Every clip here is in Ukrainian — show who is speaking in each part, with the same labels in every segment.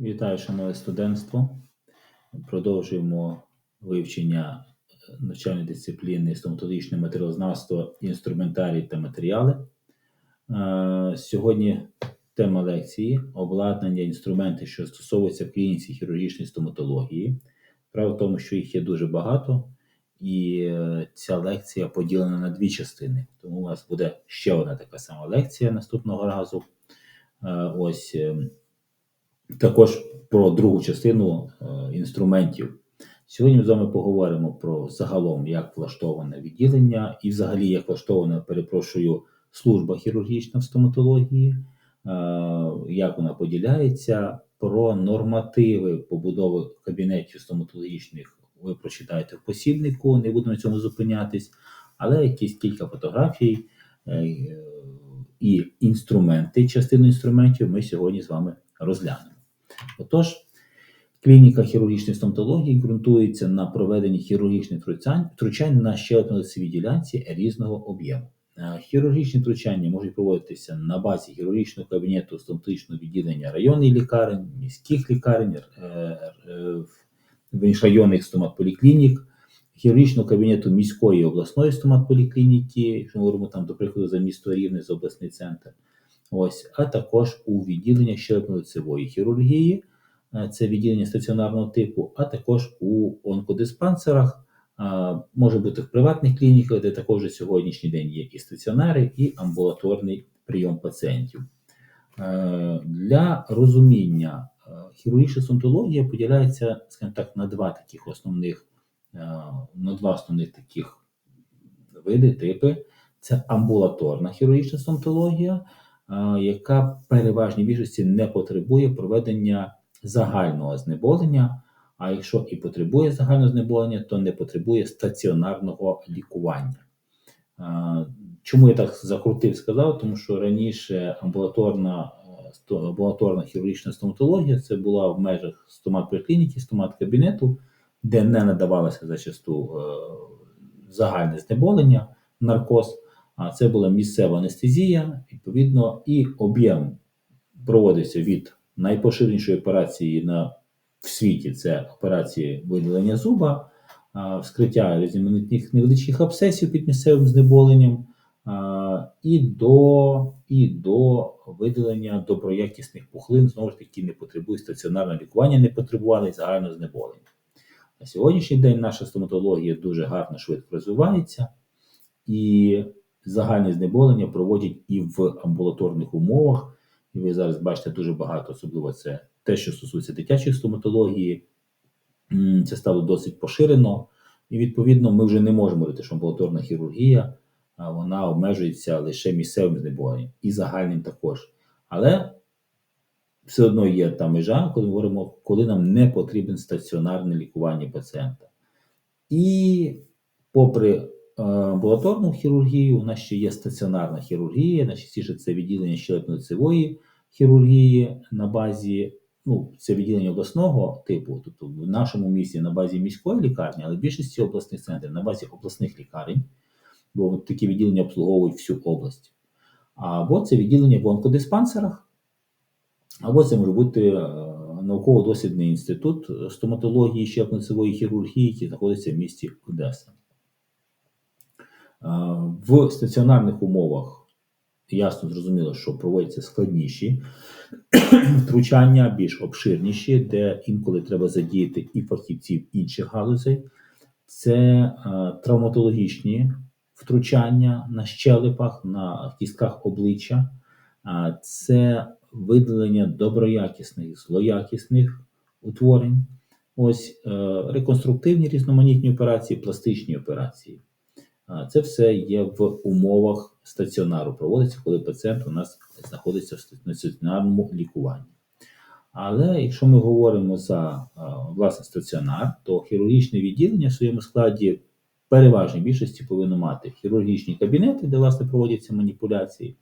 Speaker 1: Вітаю, шановне студентство. Продовжуємо вивчення навчальної дисципліни стоматологічне матеріалознавство, інструментарій та матеріали. Е, Сьогодні тема лекції обладнання, інструменти, що стосовуються клініці хірургічної стоматології. Справа в тому, що їх є дуже багато, і е, ця лекція поділена на дві частини. Тому у вас буде ще одна така сама лекція наступного разу. Е, Ось. Також про другу частину е, інструментів. Сьогодні з вами поговоримо про загалом, як влаштоване відділення, і взагалі як влаштована, перепрошую, служба хірургічна в стоматології, е, як вона поділяється, про нормативи побудови кабінетів стоматологічних ви прочитаєте в посібнику, не будемо на цьому зупинятись, але якісь кілька фотографій е, і інструменти, частину інструментів ми сьогодні з вами розглянемо. Отож, клініка хірургічної стоматології ґрунтується на проведенні хірургічних втручань, на щелепно-лицевій ділянці різного об'єму. Е, Хірургічні втручання можуть проводитися на базі хірургічного кабінету стоматологічного відділення районних лікарень, міських лікарень, е, е, районних стоматполіклінік, хірургічного кабінету міської і обласної стоматполіклініки, якщо ми говоримо там, до прикладу, за місто Рівне, за обласний центр. Ось, а також у відділення щелепно-лицевої хірургії, е, це відділення стаціонарного типу, а також у онкодиспансерах, може бути в приватних клініках, де також сьогоднішній день є і стаціонари, і амбулаторний прийом пацієнтів. Е, Для розуміння е, хірургічна стоматологія поділяється, скажімо так, на два таких основних, на два основних таких види, типи. Це амбулаторна хірургічна стоматологія, а, яка в переважній більшості не потребує проведення загального знеболення. А якщо і потребує загального знеболення, то не потребує стаціонарного лікування. Чому я так закрутив, сказав? Тому що раніше амбулаторна е, амбулаторна хірургічна стоматологія це була в межах стомат-поліклініки, стомат-кабінету, де не надавалося зачасту е, загальне знеболення, наркоз, а це була місцева анестезія, відповідно, і об'єм проводився від найпоширенішої операції на в світі це операції видалення зуба, вскриття різноманітних невеличких абсцесів під місцевим знеболенням, і до, і до видалення доброякісних пухлин, знову ж таки, не потребує стаціонарного лікування, не потребували загального знеболення. На сьогоднішній день наша стоматологія дуже гарно швидко розвивається, і загальне знеболення проводять і в амбулаторних умовах. І ви зараз бачите дуже багато, особливо це те, що стосується дитячої стоматології. Це стало досить поширено. І відповідно ми вже не можемо говорити, що амбулаторна хірургія вона обмежується лише місцевим знеболенням і загальним також. Але все одно є та межа, коли ми говоримо, коли нам не потрібен стаціонарне лікування пацієнта. І попри амбулаторну хірургію, у нас ще є стаціонарна хірургія, найчастіше це відділення щелепно-лицевої хірургії на базі, ну, це відділення обласного типу, тобто в нашому місті на базі міської лікарні, але в більшості обласних центрів на базі обласних лікарень, бо такі відділення обслуговують всю область. Або це відділення в онкодиспансерах, або це може бути е, науково-дослідний інститут стоматології щелепно-лицевої хірургії, який знаходиться в місті Одеса. В стаціонарних умовах ясно зрозуміло, що проводяться складніші втручання, більш обширніші, де інколи треба задіяти і фахівців інших галузей. Це травматологічні втручання на щелепах, на кістках обличчя, це видалення доброякісних, злоякісних утворень. Ось е, реконструктивні різноманітні операції, пластичні операції. Це все є в умовах стаціонару, проводиться, коли пацієнт у нас знаходиться в стаціонарному лікуванні. Але якщо ми говоримо за власне стаціонар, то хірургічне відділення в своєму складі переважній більшості повинно мати хірургічні кабінети, де власне проводяться маніпуляції,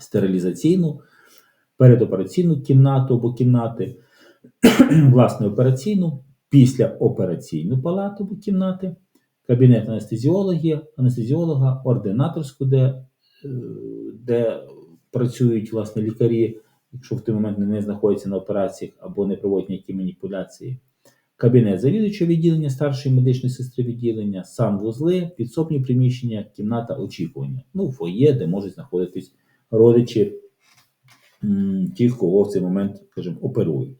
Speaker 1: стерилізаційну, передопераційну кімнату або кімнати, власне операційну, післяопераційну палату або кімнати, кабінет анестезіології, анестезіолога, ординаторську, де, е, де працюють власне лікарі якщо в той момент не знаходяться на операціях або не проводять ніякі маніпуляції. Кабінет завідувача відділення, старшої медичної сестри відділення, санвузли, підсобні приміщення, кімната очікування. Ну, фоє, де можуть знаходитись родичі тих, кого в цей момент, скажімо, оперують.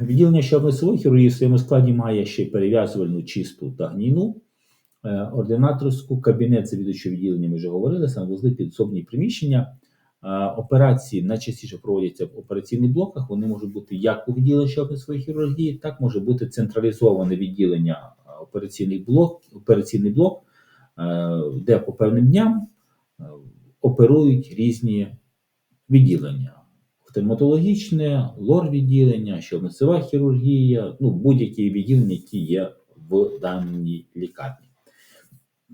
Speaker 1: Відділення щелепно хірургії в своєму складі має ще перев'язувальну чисту та гнійну, е, ординаторську, кабінет завідувачого відділення, ми вже говорили, санвузли, підсобні приміщення. Е, Операції найчастіше проводяться в операційних блоках. Вони можуть бути як у відділенні щелепно хірургії, так може бути централізоване відділення е, операційний блок, операційний блок, де по певним дням оперують різні відділення. Офтальматологічне, лор-відділення, щелепно хірургія, ну будь-які відділення, які є в даній лікарні.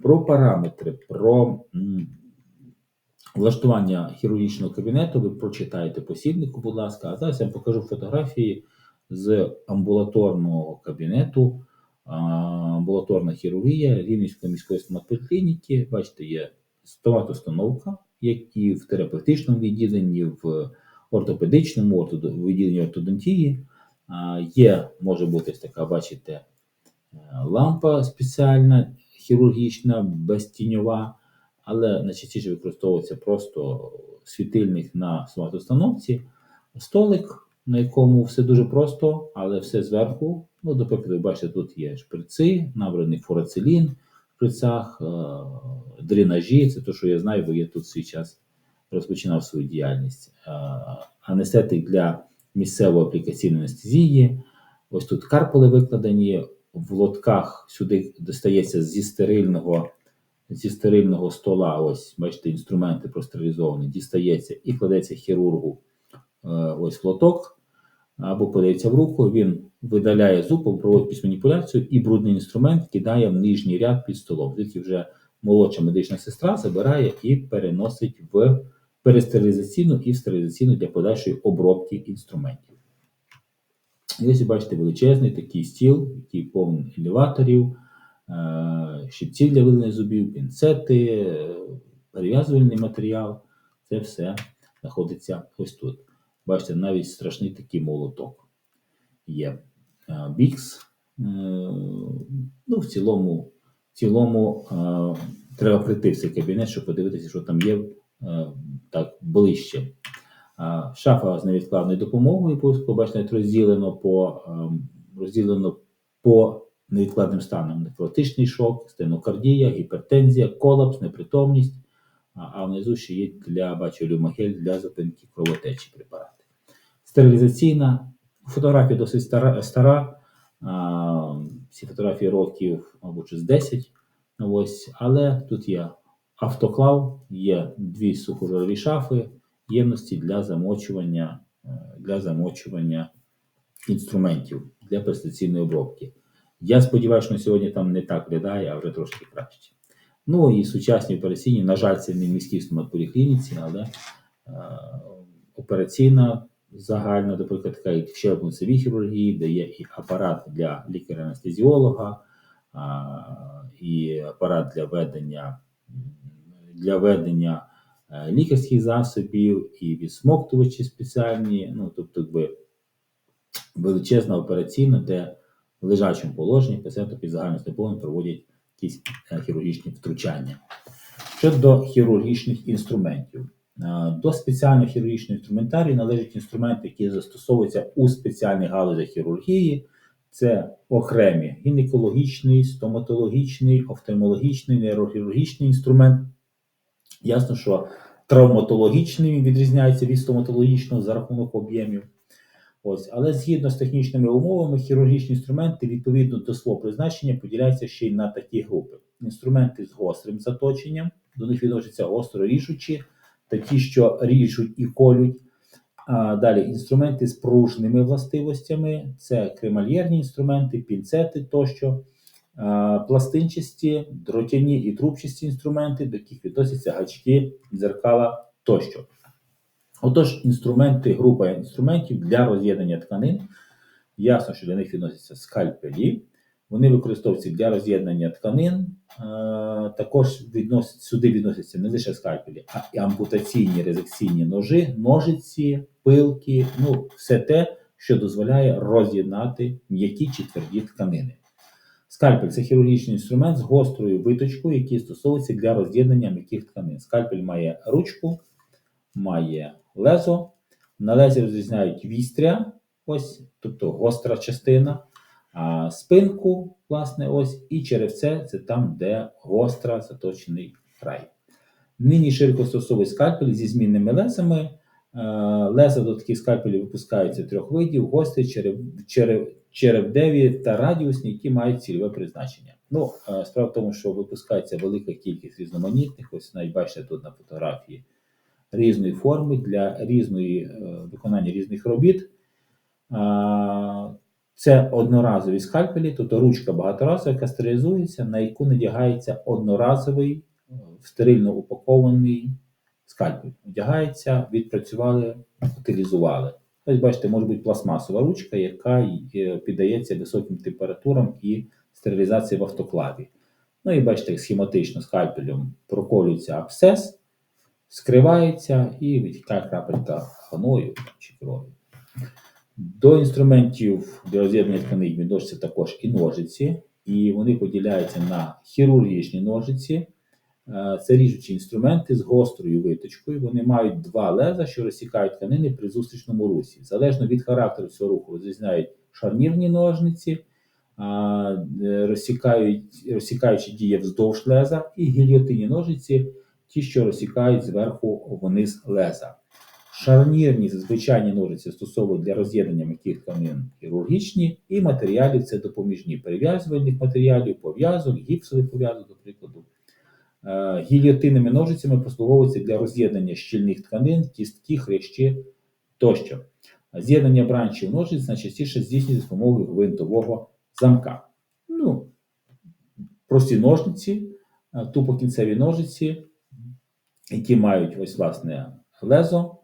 Speaker 1: Про параметри, про влаштування хірургічного кабінету ви прочитаєте посібнику, будь ласка. А зараз я вам покажу фотографії з амбулаторного кабінету. Амбулаторна хірургія Рівненської міської стоматполіклініки. Бачите, є стоматостановка, як і в терапевтичному відділенні, в ортопедичному відділенні ортодонтії. Є, може бути така, бачите, е, лампа спеціальна, хірургічна, безтіньова, але найчастіше використовується просто світильник на стоматостановці, столик, на якому все дуже просто, але все зверху. Ну, до прикладу, бачите, тут є шприци, набраний фурацилін в шприцах, е, дренажі, це те, що я знаю, бо я тут свій час розпочинав свою діяльність. Е, Анестетик для місцевої аплікаційної анестезії. Ось тут карполи викладені, в лотках сюди достається зі стерильного, зі стерильного стола. Ось, бачите, інструменти простерилізовані, дістається і кладеться хірургу е, ось в лоток, або подається в руку. Він видаляє зуб, проводить якусь маніпуляцію, і брудний інструмент кидає в нижній ряд під столом. Звідки вже молодша медична сестра забирає і переносить в перестерилізаційну і стерилізаційну для подальшої обробки інструментів. І ось ви бачите величезний такий стіл, який повний елеваторів, е, щипців для видалення зубів, пінцети, е, перев'язувальний матеріал. Це все знаходиться ось тут. Бачите, навіть страшний такий молоток є. Е, Бікс. Ну, в цілому, в цілому треба прийти в цей кабінет, щоб подивитися, що там є так ближче. Шафа з невідкладною допомогою, обов'язково, бачите, розділено по, ем, розділено по невідкладним станам. Нефротичний шок, стенокардія, гіпертензія, колапс, непритомність, а, внизу ще є для бачу люмагель для зупинки кровотечі препарати. Стерилізаційна фотографія досить стара, стара ці фотографії років, мабуть, з 10. Ось, але тут є автоклав, є дві сухожорові шафи, ємності для замочування, е, для замочування інструментів для престаційної обробки. Я сподіваюся, що сьогодні там не так виглядає, а вже трошки краще. Ну і сучасні операційні, на жаль, це не міській стоматполіклініці, але е, операційна загальна, наприклад, така як в щелепно-лицевій хірургії, де є і апарат для лікаря-анестезіолога, і апарат для ведення, для ведення е, лікарських засобів, і відсмоктувачі спеціальні, ну, тобто, якби величезна операційна, де в лежачому положенні пацієнту під загальним знепокоєнням проводять якісь е, хірургічні втручання. Щодо хірургічних інструментів. Е, До спеціального хірургічного інструментарію належать інструменти, які застосовуються у спеціальних галузях хірургії. Це окремі гінекологічний, стоматологічний, офтальмологічний, нейрохірургічний інструмент. Ясно, що травматологічний він відрізняється від стоматологічного за рахунок об'ємів. Ось, але згідно з технічними умовами, хірургічні інструменти відповідно до свого призначення поділяються ще й на такі групи: інструменти з гострим заточенням, до них відносяться гостро ріжучі, та ті, що ріжуть і колють. А далі інструменти з пружними властивостями, це кремальєрні інструменти, пінцети тощо, пластинчасті, дротяні і трубчасті інструменти, до яких відносяться гачки, дзеркала тощо. Отож, інструменти, група інструментів для роз'єднання тканин. Ясно, що до них відносяться скальпелі, Вони використовуються для роз'єднання тканин. Також відносять, сюди відносяться не лише скальпелі, а й ампутаційні резекційні ножи, ножиці, пилки, ну все те, що дозволяє роз'єднати м'які чи тверді тканини. Скальпель це хірургічний інструмент з гострою виточкою, який застосовується для роз'єднання м'яких тканин. Скальпель має ручку, має лезо. На лезі розрізняють вістря, ось, тобто гостра частина, а спинку, власне, ось, і черевце це там, де гостра заточений край. Нині широко застосовують скальпелі зі змінними лезами. Е, Леза до таких скальпелів випускаються трьох видів: гострі, черев, черев, черевдеві та радіусні, які мають цільове призначення. Ну, е, справа в тому, що випускається велика кількість різноманітних, ось навіть бачите тут на фотографії різної форми для різної е, виконання різних робіт. Це одноразові скальпелі, тобто ручка багаторазова, яка стерилізується, на яку надягається одноразовий стерильно упакований скальпель. Одягається, відпрацювали, утилізували. Ось бачите, може бути пластмасова ручка, яка піддається високим температурам і стерилізації в автоклаві. Ну і бачите, схематично скальпелем проколюється абсцес, скривається і витікає крапелька гною чи крові. До інструментів для роз'єднання тканин відносяться також і ножиці, і вони поділяються на хірургічні ножиці. Е, Це ріжучі інструменти з гострою виточкою. Вони мають два леза, що розсікають тканини при зустрічному русі. Залежно від характеру цього руху, розрізняють шарнірні ножниці, е, розсікають, розсікаючи діє вздовж леза, і гільйотинні ножиці, ті, що розсікають зверху вниз леза. Шарнірні звичайні ножиці стосовують для роз'єднання м'яких тканин хірургічні, і матеріалів це допоміжні перев'язувальних матеріалів, пов'язок, гіпсових пов'язок, до прикладу. Е, Гільйотинними ножицями послуговуються для роз'єднання щільних тканин, кістки, хрящі тощо. З'єднання бранчів ножиць найчастіше здійснюється з допомогою гвинтового замка. Ну, прості ножниці, е, тупокінцеві ножиці, які мають ось власне лезо,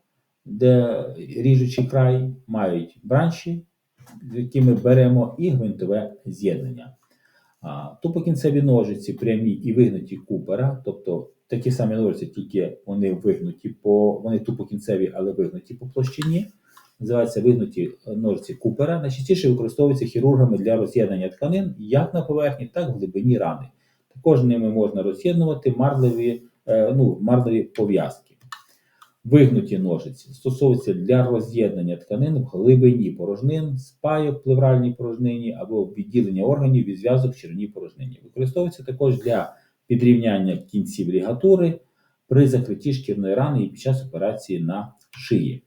Speaker 1: де ріжучий край, мають бранчі, які ми беремо, і гвинтове з'єднання. А, Тупокінцеві ножиці прямі і вигнуті купера, тобто такі самі ножиці, тільки вони вигнуті по вони тупокінцеві, але вигнуті по площині. Називаються вигнуті ножиці купера. Найчастіше використовуються хірургами для роз'єднання тканин як на поверхні, так і в глибині рани. Також ними можна роз'єднувати марлеві, е, ну, марлеві пов'язки. Вигнуті ножиці стосовуються для роз'єднання тканин в глибині порожнин, спайок, плевральній порожнині або відділення органів від зв'язок в червній порожнині. Використовується також для підрівняння кінців лігатури при закритті шкірної рани і під час операції на шиї.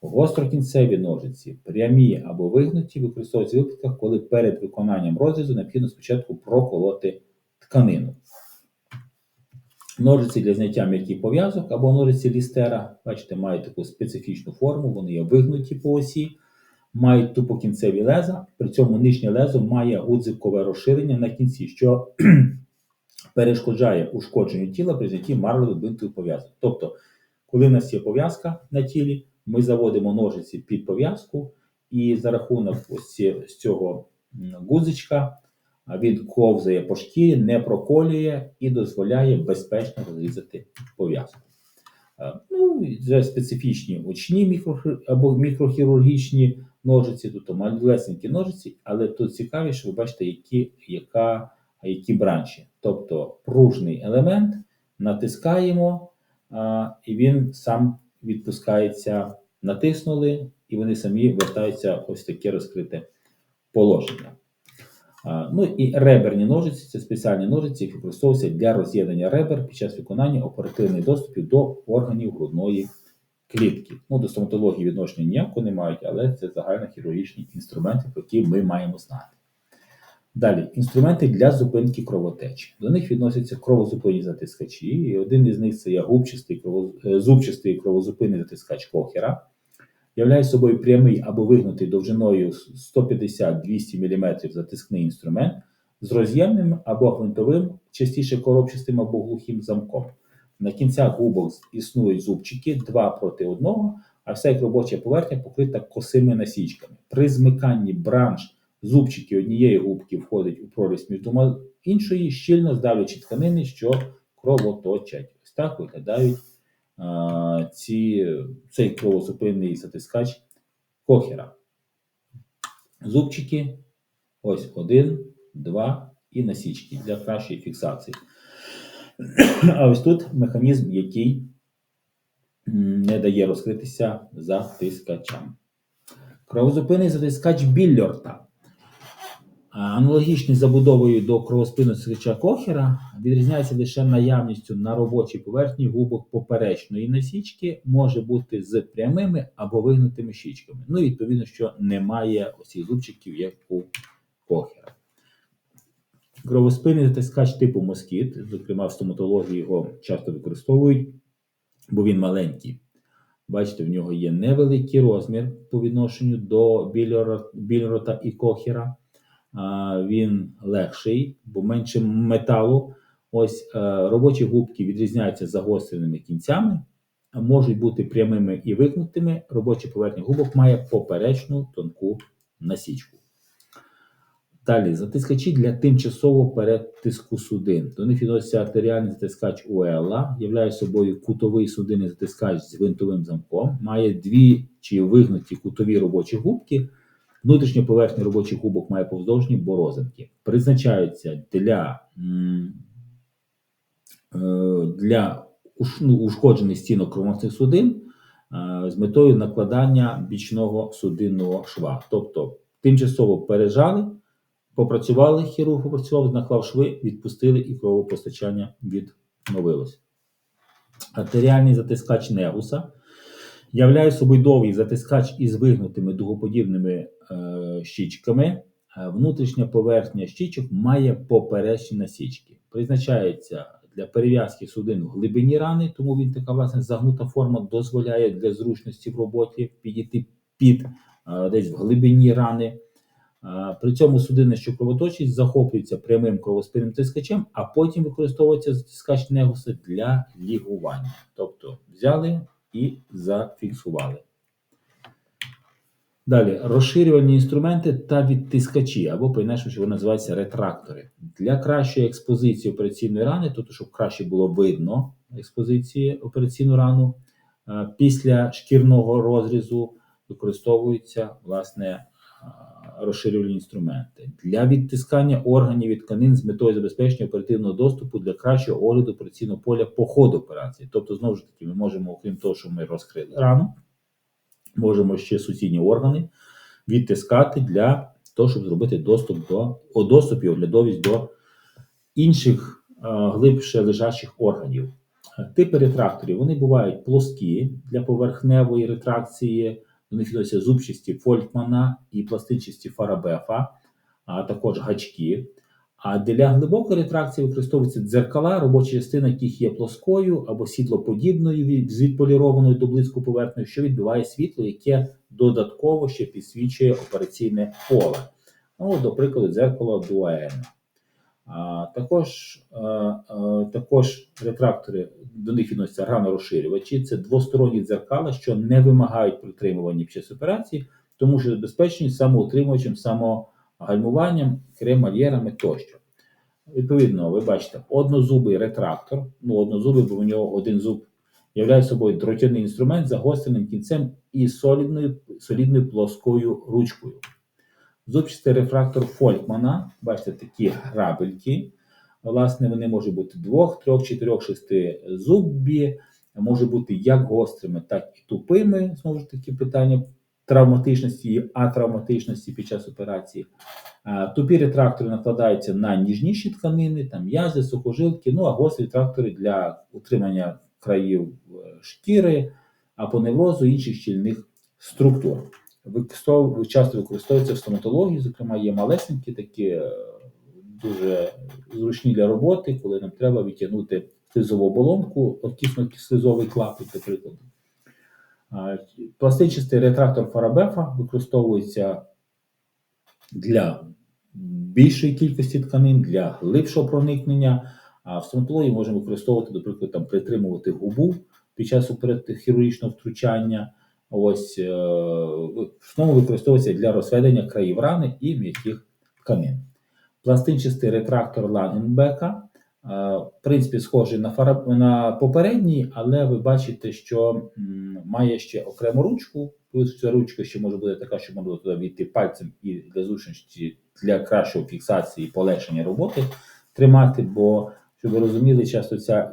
Speaker 1: Гострокінцеві ножиці, прямі або вигнуті, використовуються в випадках, коли перед виконанням розрізу необхідно спочатку проколоти тканину. Ножиці для зняття м'яких пов'язок або ножиці лістера, бачите, мають таку специфічну форму, вони є вигнуті по осі, мають тупокінцеві леза, при цьому нижнє лезо має гудзикове розширення на кінці, що перешкоджає ушкодженню тіла при знятті марлевих бинтових пов'язок. Тобто, коли в нас є пов'язка на тілі, ми заводимо ножиці під пов'язку, і за рахунок ось цього гудзичка він ковзає по шкірі, не проколює і дозволяє безпечно розрізати пов'язку. Е, Ну, вже специфічні очні або мікрохірургічні ножиці, тут малесенькі ножиці, але тут цікавіше, ви бачите, які, яка, які бранчі. Тобто пружний елемент натискаємо, а, і він сам відпускається, натиснули, і вони самі вертаються ось таке розкрите положення. Ну і реберні ножиці це спеціальні ножиці, які використовуються для роз'єднання ребер під час виконання оперативних доступів до органів грудної клітки. Ну, до стоматології відношення ніякого не мають, але це загальнохірургічні інструменти, про які ми маємо знати. Далі, інструменти для зупинки кровотечі. До них відносяться кровозупинні затискачі, і один із них це є губчастий е, зубчастий кровозупинний затискач Кохера являє собою прямий або вигнутий довжиною 150-200 мм затискний інструмент з роз'ємним або гвинтовим, частіше коробчастим або глухим замком. На кінцях губок існують зубчики два проти одного, а вся їх робоча поверхня покрита косими насічками. При змиканні бранш Зубчики однієї губки входять у прорізь між двома іншої, щільно здавлюючи тканини, що кровоточать. Ось так виглядають ці, цей кровозупинний затискач кохера. Зубчики ось один, два і насічки для кращої фіксації. А ось тут механізм, який не дає розкритися затискачам. Кровозупинний затискач Білльорта. А, Аналогічний забудовою до кровоспинного затискача Кохера відрізняється лише наявністю на робочій поверхні губок поперечної насічки, може бути з прямими або вигнутими щічками. Ну, відповідно, що немає осіх зубчиків, як у Кохера. Кровоспинний затискач типу москіт, зокрема в стоматології його часто використовують, бо він маленький. Бачите, в нього є невеликий розмір по відношенню до Більрота і Кохера. Він легший, бо менше металу. Ось е, робочі губки відрізняються загостреними кінцями, можуть бути прямими і вигнутими. Робоча поверхня губок має поперечну тонку насічку. Далі, затискачі для тимчасового перетиску судин. До них відноситься артеріальний затискач УЕЛА, являє собою кутовий судинний затискач з гвинтовим замком, має дві чи вигнуті кутові робочі губки. Внутрішня поверхня робочих губок має повздовжні борозинки. Призначаються для, е, для ну, ушкоджених стінок кровоносних судин е, з метою накладання бічного судинного шва. Тобто тимчасово пережали, попрацювали, хірург попрацював, наклав шви, відпустили і кровопостачання відновилось. Артеріальний затискач негуса являє собою довгий затискач із вигнутими дугоподібними е, щічками. Е, Внутрішня поверхня щічок має поперечні насічки. Призначається для перев'язки судин в глибині рани, тому він така власне загнута форма дозволяє для зручності в роботі підійти під е, десь в глибині рани. При цьому судини, що кровоточить, захоплюються прямим кровоспинним тискачем, а потім використовується затискач негуса для лігування. Тобто взяли і зафіксували. Далі розширювальні інструменти та відтискачі, або по-інакшому, що вони називаються ретрактори. Для кращої експозиції операційної рани, тобто, щоб краще було видно експозиції операційну рану, е, після шкірного розрізу використовуються власне е, розширювальні інструменти. Для відтискання органів і тканин з метою забезпечення оперативного доступу для кращого огляду операційного поля по ходу операції. Тобто, знову ж таки, ми можемо, окрім того, що ми розкрили рану, можемо ще сусідні органи відтискати для того, щоб зробити доступ до о, доступ і оглядовість до інших глибше лежачих органів. Типи ретракторів вони бувають плоскі для поверхневої ретракції, до них відносяться зубчасті Фолькмана і пластинчасті Фарабефа, а також гачки. А для глибокої ретракції використовуються дзеркала, робоча частина яких є плоскою або сідлоподібною з відполірованою до блиску поверхнею, що відбиває світло, яке додатково ще підсвічує операційне поле. Ну, до прикладу, дзеркало Дуаена. Також, також ретрактори, до них відносяться ранорозширювачі. Це двосторонні дзеркала, що не вимагають притримування під час операції, тому що забезпечені самоутримувачем, самогальмуванням, кремальєрами тощо. Відповідно, ви бачите, однозубий ретрактор, ну однозубий, бо у нього один зуб являє собою дротяний інструмент з загостреним кінцем і солідною, солідною плоскою ручкою. Зубчастий рефрактор Фолькмана, бачите, такі грабельки. Власне, вони можуть бути двох, трьох, чотирьох, шести зубі, можуть бути як гострими, так і тупими. Знову ж таки, питання травматичності і атравматичності під час операції. Тупі ретрактори накладаються на ніжніші тканини, там м'язи, сухожилки, ну а гострі ретрактори для утримання країв е, шкіри, апоневрозу інших щільних структур. Часто використовуються в стоматології, зокрема, є малесенькі такі е, дуже зручні для роботи, коли нам треба відтягнути слизову оболонку, окісно-слизовий клапоть, до прикладу. Пластичний ретрактор Фарабефа використовується для більшої кількості тканин, для глибшого проникнення. А в стоматології можемо використовувати, до прикладу, там, притримувати губу під час хірургічного втручання, Ось е, в основному використовується для розведення країв рани і м'яких тканин. Пластинчастий ретрактор Лангенбека, е, в принципі, схожий на, фара... на попередній, але ви бачите, що має ще окрему ручку. Плюс ця ручка ще може бути така, що можна туди війти пальцем і для зручності для кращої фіксації і полегшення роботи тримати. Бо, щоб ви розуміли, часто ця,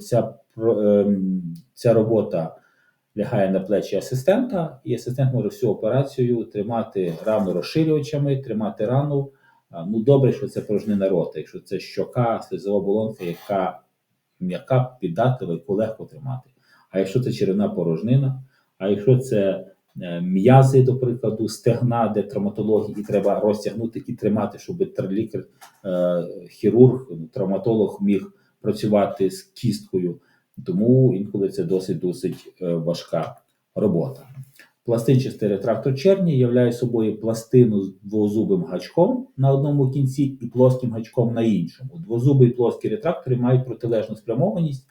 Speaker 1: ця, ем, ця робота лягає на плечі асистента, і асистент може всю операцію тримати рану розширювачами, тримати рану. Ну, добре, що це порожнина рота, якщо це щока, слизова оболонка, яка м'яка, піддатлива, яку легко тримати. А якщо це черевна порожнина, а якщо це е, м'язи, до прикладу, стегна, де травматології, і треба розтягнути і тримати, щоб лікар, е, хірург, травматолог міг працювати з кісткою. Тому інколи це досить досить е, важка робота. Пластинчастий ретрактор черні являє собою пластину з двозубим гачком на одному кінці і плоским гачком на іншому. Двозубий плоскі ретрактори мають протилежну спрямованість.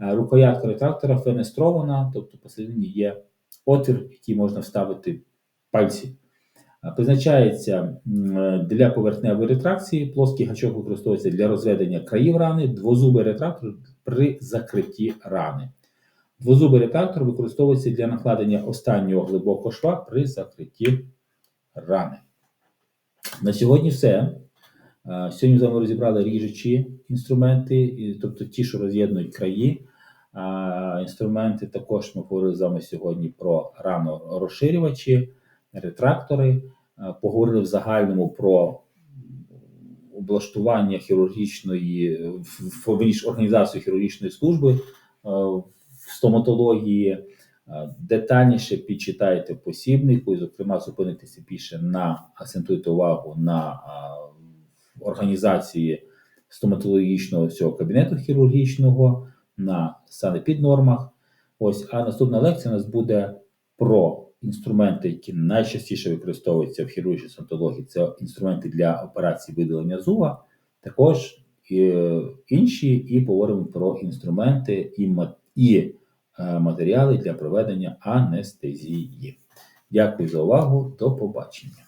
Speaker 1: Е, Рукоятка ретрактора фенестрована, тобто посередині є отвір, який можна вставити пальці. Е, Призначається для поверхневої ретракції, плоский гачок використовується для розведення країв рани, двозубий ретрактор при закритті рани. Двозубий ретактор використовується для накладення останнього глибокого шва при закритті рани. На сьогодні все. Е, Сьогодні з вами розібрали ріжучі інструменти, тобто ті, що роз'єднують краї. Інструменти також ми говорили з вами сьогодні про ранорозширювачі, ретрактори. Е, Поговорили в загальному про облаштування хірургічної, в- організацію хірургічної служби е, в стоматології. Е, Детальніше підчитайте посібнику, і, зокрема, зупинитися більше на акцентуйте увагу на організації стоматологічного цього кабінету хірургічного, на санепіднормах. Ось, а наступна лекція у нас буде про інструменти, які найчастіше використовуються в хірургії стоматології. Це інструменти для операції видалення зуба, також е, інші, і поговоримо про інструменти і, і е, матеріали для проведення анестезії. Дякую за увагу. До побачення.